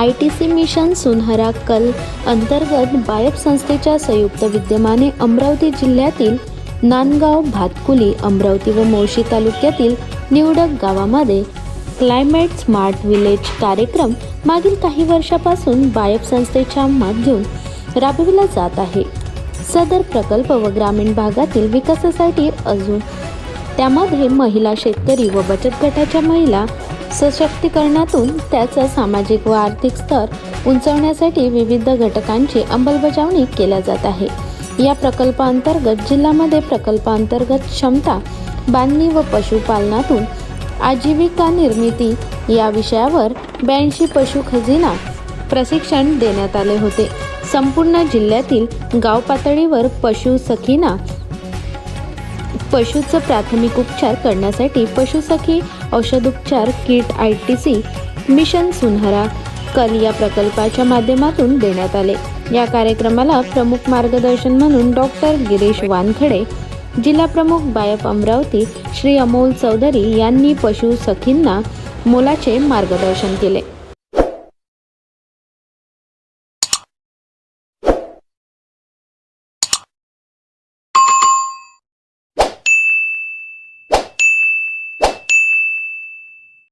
I T C mission Sunehra कल अंतर्गत बायप संस्थेच्या संयुक्त विद्यमाने अमरावती जिल्ह्यातील नांदगाव भातकुली अमरावती व मोशी तालुक्यातील निवडक गावामध्ये क्लायमेट स्मार्ट विलेज कार्यक्रम मागील काही वर्षापासून बायप संस्थेच्या माध्यम राबविला जात आहे. सदर प्रकल्प व ग्रामीण भागातील विकासासाठी अजून त्यामध्ये महिला शेतकरी व बचत गटाच्या महिला सशक्तीकरणातून त्याचा सामाजिक व आर्थिक स्तर उंचवण्यासाठी विविध घटकांची अंमलबजावणी केल्या जात आहे. या प्रकल्पांतर्गत जिल्ह्यामध्ये प्रकल्पांतर्गत क्षमता बांधणी व पशुपालनातून आजीविका निर्मिती या विषयावर ब्याऐंशी पशु खजिना प्रशिक्षण देण्यात आले होते. संपूर्ण जिल्ह्यातील गाव पातळीवर पशु सखीना पशुचं प्राथमिक उपचार करण्यासाठी पशुसखी औषधोपचार kit I T C mission Sunehra Kal या प्रकल्पाच्या माध्यमातून देण्यात आले. या कार्यक्रमाला प्रमुख मार्गदर्शन म्हणून डॉक्टर गिरीश वानखडे जिल्हा प्रमुख बायप अमरावती श्री अमोल चौधरी यांनी पशुसखींना मोलाचे मार्गदर्शन केले.